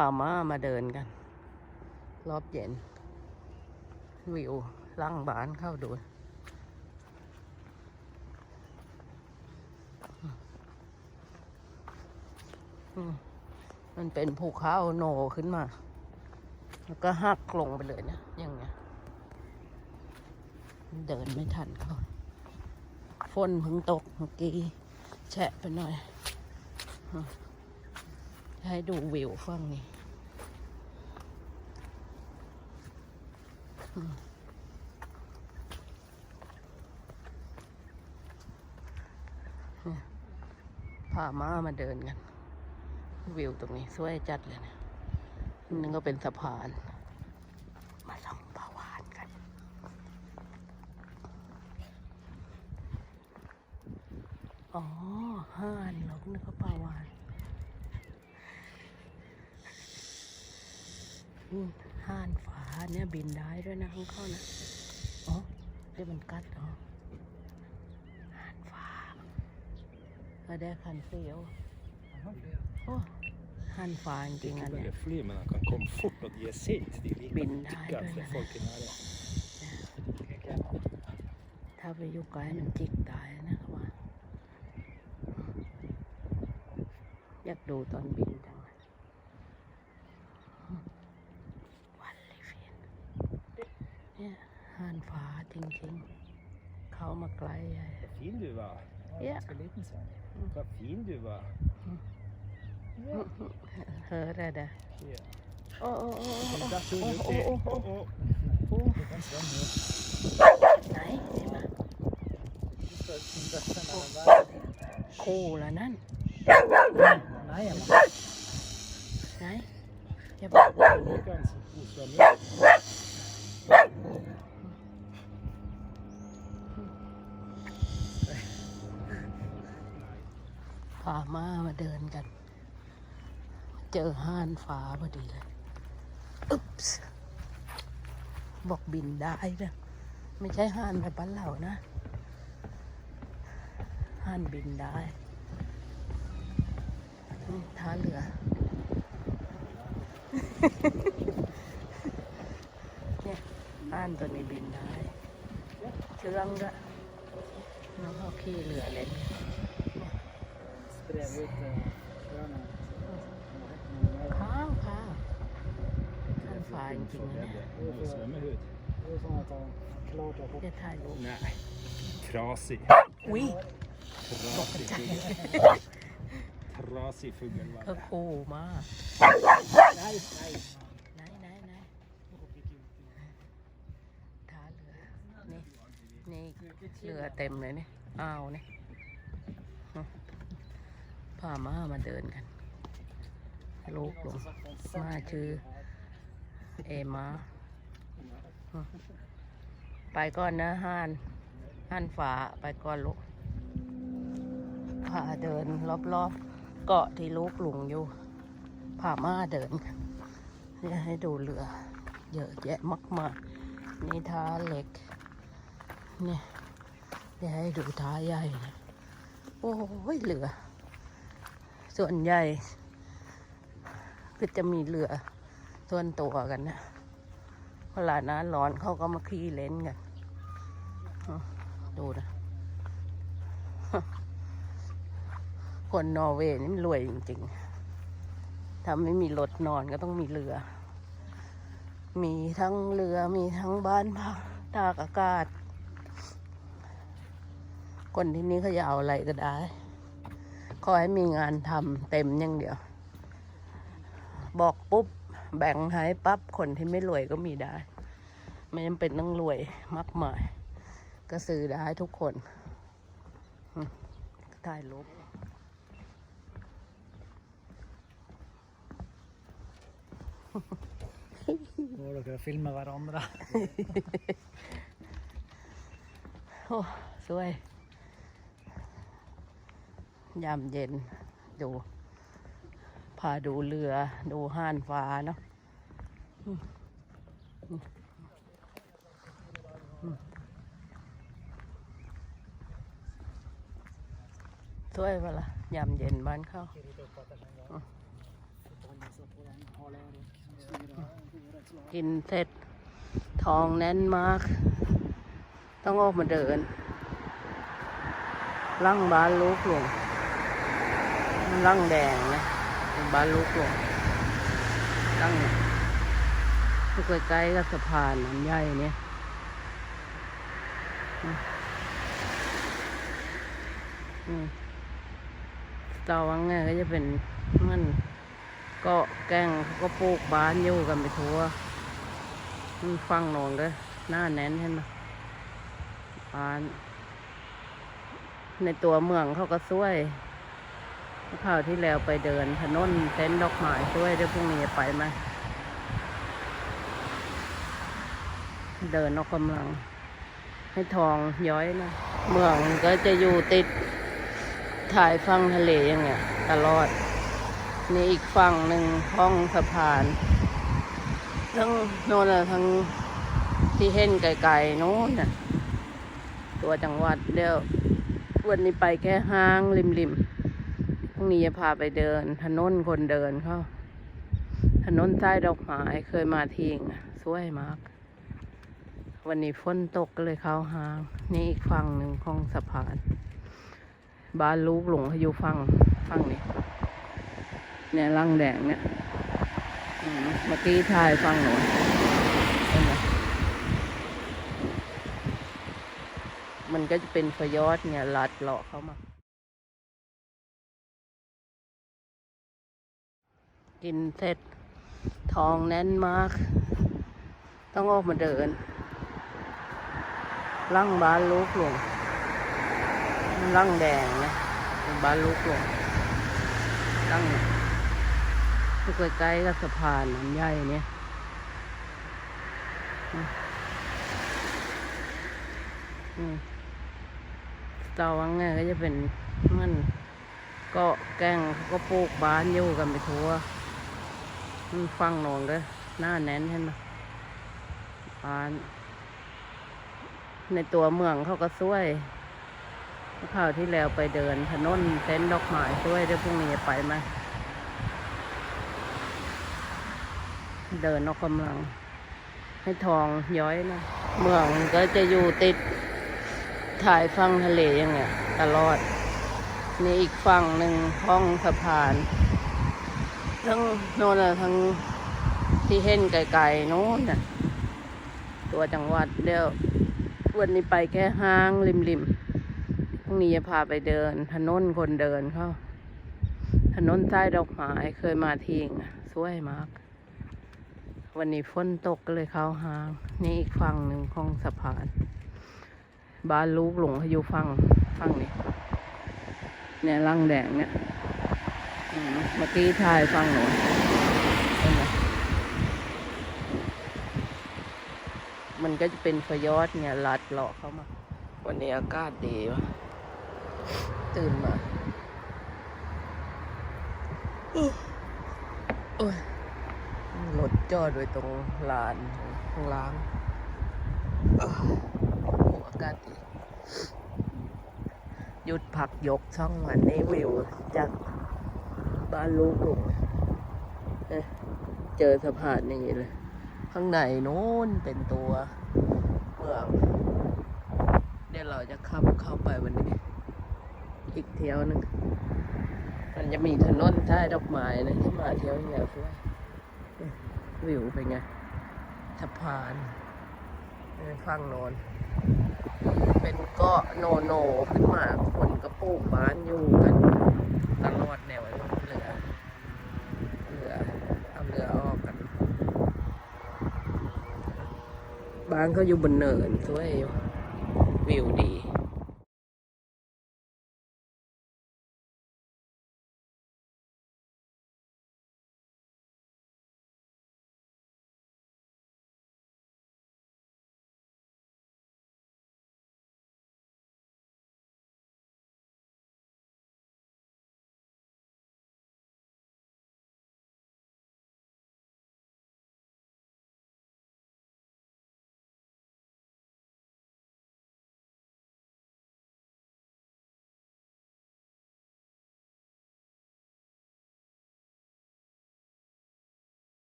พามามาเดินกัน รอบเย็น วิวล่างบ้านเข้าดูมันเป็นภูเขาโนขึ้นมา แล้วก็หักลงไปเลยนะอย่างเงี้ย เดินไม่ทันเขาฝนเพิ่งตกเมื่อกี้แฉะไปหน่อย ให้ดูวิวฝั่งนี้อืมเนี่ยพามามาเดินกัน วิวตรงนี้สวยจัดเลยนะนึงก็เป็นสะพาน มาส่องปลาวานกัน อ๋อห่านเหรอนึกว่าปลาวา นอืมห่านฟ้าเนี่ยบินได้ด้วยนะข้างเข้านะอ๋อเดี๋ยวมันกัดเหรอห่านฟ้าเออได้คันเสียวโอ้ห่านฟ้าจริงๆอัน Inte เนี้ย börja fly men han kan komma fort och ge sig. Det är lika Binda tycka i för början. folk är nära. ถ้าไปอยู่ไกลมันจิกตายนะครับว่าอยากดูตอนบินจังเลยวันเลยเฟียนเนี่ย ห่านฟ้าจริงๆ เขามาไกลใหญ่ Vad fin du var. Ja. Ganska liten så. Vad fin du var. เฮ้อได้เด้อ Ja. โอ้โอ้โอ้ Kan โอ้ du datta โอ้ upp โอ้ det? โอ้ Åh, åh. โอ้ Du kan svänga nu. ไหนเห็นไหม Du ska datta mellan varv. คู่ละนั่น Nej, men ไหนอย่าบอก du kan osvänga. พามามาเดินกัน เจอห้านฟ้าพอดีเลยอุ๊บบอกบินได้นะไม่ใช่ห้านแบบบ้านเรานะ ห้านบินได้ท่าเรือ เนี่ยห้านตัวนี้บินได้เชื่องด้วยน้องเขาขี่เรือเล่น ข้าวข้าวข้าวฟ้าจริงๆนะเนี่ย Svømmehud. จะถ่ายรูป Nej. Trasig. อุ้ย Trasig fugl. Trasig fugl เธอ var det. คูมาก ไหนไหนไหนท่าเรือ นี่ นี่ เรือเต็มเลยเนี่ยอ้าวเนี่ย พามามาเดินกันลูกหลวงมาชื่อเอมา ไปก่อนนะห้านห้านฝาไปก่อนลูกพาเดินรอบๆ เกาะที่ลูกหลงอยู่พามาเดินกันเนี่ยให้ดูเรือ เยอะแยะมากมายนี่ท่าเล็ก เนี่ยเดี๋ยวให้ดูท่าใหญ่ โอ้ยเรือ ส่วนใหญ่ก็จะมีเรือส่วนตัวกันนะเวลาหน้าร้อนเขาก็มาขี่เล่นกัน ดูนะ คนนอร์เวย์นี่มันรวยจริงๆถ้าไม่มีรถนอนก็ต้องมีเรือ มีทั้งเรือมีทั้งบ้านพักตากอากาศ คนที่นี่เขาจะเอาอะไรก็ได้ ขอให้มีงานทำเต็มอย่างเดียว บอกปุ๊บ แบ่งให้ปั๊บ คนที่ไม่รวยก็มีได้ ไม่จำเป็นต้องรวยมากมาย ก็ซื้อได้ทุกคนอืมถ่ายรูป Går dere og filmer hverandre? โอ้สวย ยามเย็น ดู พาดูเรือ ดูห่านฟ้าเนาะสวยปล่ะยามเย็นบ้านเขากินเสร็จทองแน่นมาก ต้องออกมาเดินร่างบ้านลูกหลวง ร่างแดงนะบานลูกหลวงร่างอยู่ใกล้ๆกับสะพานน้ำใหญ่เนี่ยอืมอืมตาวังเนี่ยก็จะเป็นมันเก็แกงเขาก็ปลูกบ้านอยู่กันไปทั่วมันฟังโนนก็หน้าแน่นเห็นไหมบ้าน ในตัวเมืองเขาก็ช่วย ข่าวที่แล้วไปเดินถนนเต้นดอกไม้ช่วยเดี๋ยวพรุ่งนี้ไปไหมเดินออกกำลัง ให้ทองย้อยนะ เมืองก็จะอยู่ติดถ่ายฟังทะเลอย่างเงี้ยตลอด นี่อีกฝั่งหนึ่งห้องสะพาน ทั้งโน่นทั้งที่เห็นไกลๆโน้นน่ะตัวจังหวัดเดียววันนี้ไปแค่ห้างริมๆ งนี้จะพาไปเดิน ถนนคนเดินเขาถนนใต้ดอกไม้เคยมาทิ้งสวยมาก วันนี้ฝนตกก็เลยเข้าห้าง นี่อีกฝั่งหนึ่งของสะพาน บ้านลูกหลงอยู่ฝั่งฝั่งนี้ เนี่ยร่างแดงเนี่ยเมื่อกี้ถ่ายฟังหนูมันก็จะเป็นฟยอดเนี่ยลัดเลาะเข้ามา กินเสร็จทองแน่นมาก ต้องออกมาเดินร่างบ้านลูกหลวงร่างแดงนะบ้านลูกหลวงร่างอยู่ใกล้ๆกับสะพานน้ำใหญ่เนี่ยตาวังเนี่ยก็จะเป็นมันเก็แกงเขาก็ปลูกบ้านอยู่กันไปทั่ว มันฟังโนนก็หน้าแน่นเห็นไหมบ้าน ในตัวเมืองเขาก็ช่วยข่าวที่แล้วไปเดินถนนเต้นดอกไม้ช่วยเดี๋ยวพรุ่งนี้ไปไหมเดินออกกำลัง ให้ทองย้อยนะเมืองก็จะอยู่ติดถ่ายฟังทะเลอย่างเงี้ยตลอดนี่อีกฝั่งหนึ่งห้องสะพาน ทั้งโน่นน่ะทั้งที่เห็นไกลๆโน้นน่ะ ตัวจังหวัดเดี๋ยววันนี้ไปแค่ห้างริมๆพรุ่งนี้จะพาไปเดิน ถนนคนเดินเขาถนนใต้ดอกไม้เคยมาทิ้งอะสวยมาก วันนี้ฝนตกก็เลยเข้าห้าง นี่อีกฝั่งหนึ่งของสะพาน บ้านลูกหลงเขาอยู่ฝั่งฝั่งนี้เนี่ยร่างแดงเนี่ย เมื่อกี้ถ่ายฝั่งหนูเห็นไหมมันก็จะเป็นฟยอดเนี่ยลัดเลาะเข้ามา วันนี้อากาศดีวะตื่นมาอู้โอ้ยรถจอดไว้ตรงลานข้างล่างเอ้อโอ้อากาศดีหยุดพักยกช่องวันนี้วิวจาก บ้านลูกลุงเจอสะพานอย่างนี้เลย ข้างในนู้นเป็นตัวเมืองเดี๋ยวเราจะขับเข้าไปวันนี้ อีกเที่ยวหนึงมันจะมีถนนใต้ดอกไม้นะที่มาเที่ยวอย่างเงี้ยด้วยวิวเป็นไงสะพานเออฝั่งโนนเป็นเกาะโนโนขึ้นมาคนก็ปลูกบ้านอยู่กันตลอดแนวเรือเรือเอาเรือออกกัน บ้างเขาอยู่บนเนินสวยวิวดี